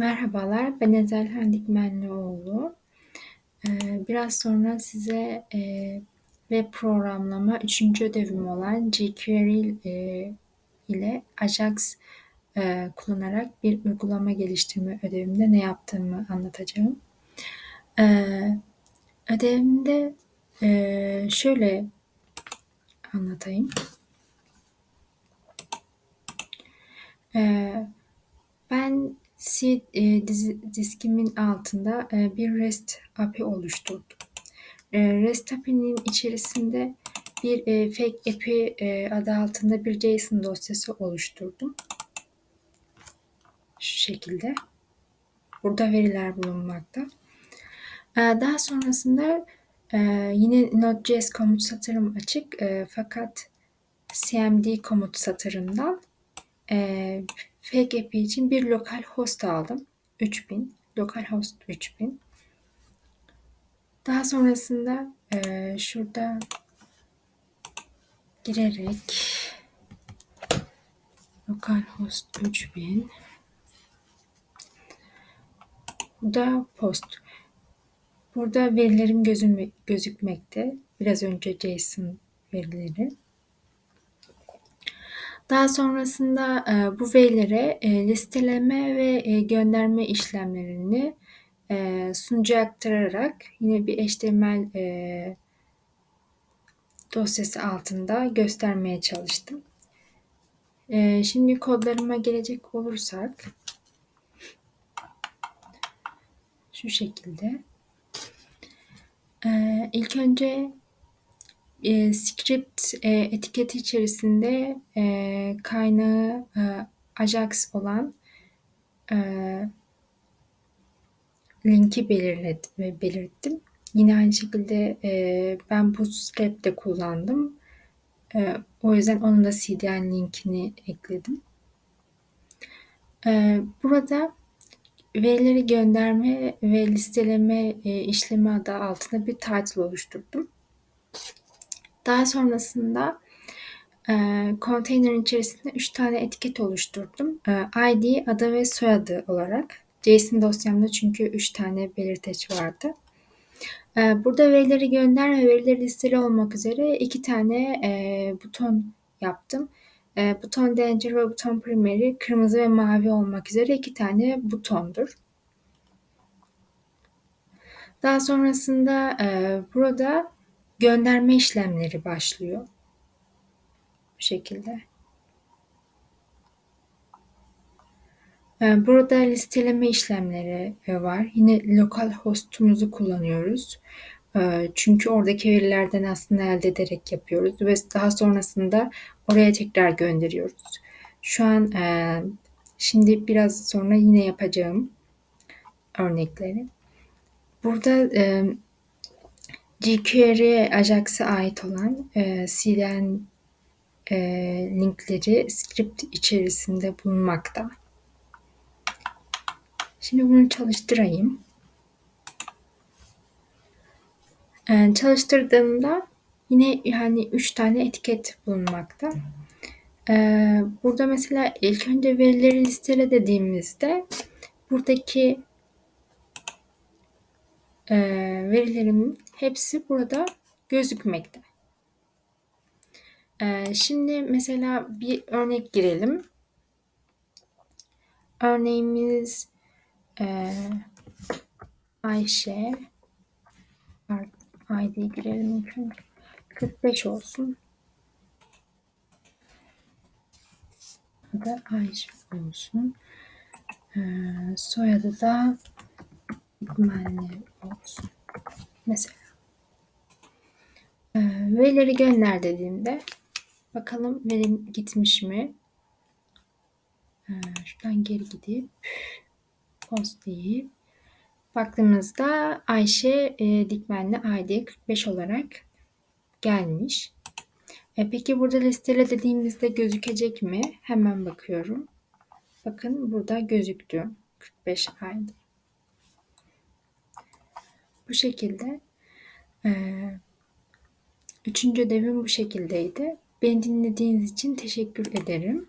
Merhabalar, ben Ezelhan Dikmenlioğlu. Ee, biraz sonra size e, web programlama üçüncü ödevim olan jQuery e, ile Ajax e, kullanarak bir uygulama geliştirme ödevimde ne yaptığımı anlatacağım. Ödevimde şöyle anlatayım. Ben C e, diskimin altında e, bir REST API oluşturdum. E, REST API'nin içerisinde bir e, fake API e, adı altında bir JSON dosyası oluşturdum. Şu şekilde. Burada veriler bulunmakta. E, daha sonrasında e, yine Node.js komut satırım açık e, fakat cmd komut satırından e, fake API için bir lokal host aldım. 3000. Lokal host 3000. Daha sonrasında e, şurada girerek lokal host 3000 Burada post. Burada verilerim gözüm, gözükmekte. Biraz önce JSON verileri. Daha sonrasında e, bu verilere e, listeleme ve e, gönderme işlemlerini e, sunucuya aktararak yine bir HTML e, dosyası altında göstermeye çalıştım. E, şimdi kodlarıma gelecek olursak şu şekilde. E, ilk önce e, script e, etiketi içerisinde e, kaynağı e, Ajax olan e, linki belirlet, belirttim. Yine aynı şekilde e, ben Bootstrap de kullandım. E, o yüzden onun da CDN linkini ekledim. E, burada verileri gönderme ve listeleme e, işlemi adı altında bir title oluşturdum. Daha sonrasında e, konteynerin içerisinde 3 tane etiket oluşturdum. E, ID, adı ve soyadı olarak. JSON dosyamda çünkü 3 tane belirteç vardı. E, burada verileri gönder ve verileri listeli olmak üzere 2 tane e, buton yaptım. E, buton Danger ve buton Primary kırmızı ve mavi olmak üzere 2 tane butondur. Daha sonrasında e, burada gönderme işlemleri başlıyor. Bu şekilde. Ee, burada listeleme işlemleri e, var. Yine lokal hostumuzu kullanıyoruz. Ee, çünkü oradaki verilerden aslında elde ederek yapıyoruz ve daha sonrasında oraya tekrar gönderiyoruz. Şu an e, şimdi biraz sonra yine yapacağım örnekleri. Burada e, jQuery Ajax'a ait olan e, CDN e, linkleri script içerisinde bulunmakta. Şimdi bunu çalıştırayım. E, çalıştırdığımda yine yani 3 tane etiket bulunmakta. E, burada mesela ilk önce verileri listele dediğimizde buradaki e, verilerimin hepsi burada gözükmekte. E, şimdi mesela bir örnek girelim. Örneğimiz e, Ayşe ID girelim önce. 45 olsun. Adı Ayşe olsun. E, soyadı da Hikmenli olsun. Mesela. E, verileri gönder dediğimde bakalım verim gitmiş mi? E, şuradan geri gidip post deyip baktığımızda Ayşe e, Dikmenli ID 45 olarak gelmiş. E, peki burada listele dediğimizde gözükecek mi? Hemen bakıyorum. Bakın burada gözüktü. 45 ID. Bu şekilde e, üçüncü ödevim bu şekildeydi. Beni dinlediğiniz için teşekkür ederim.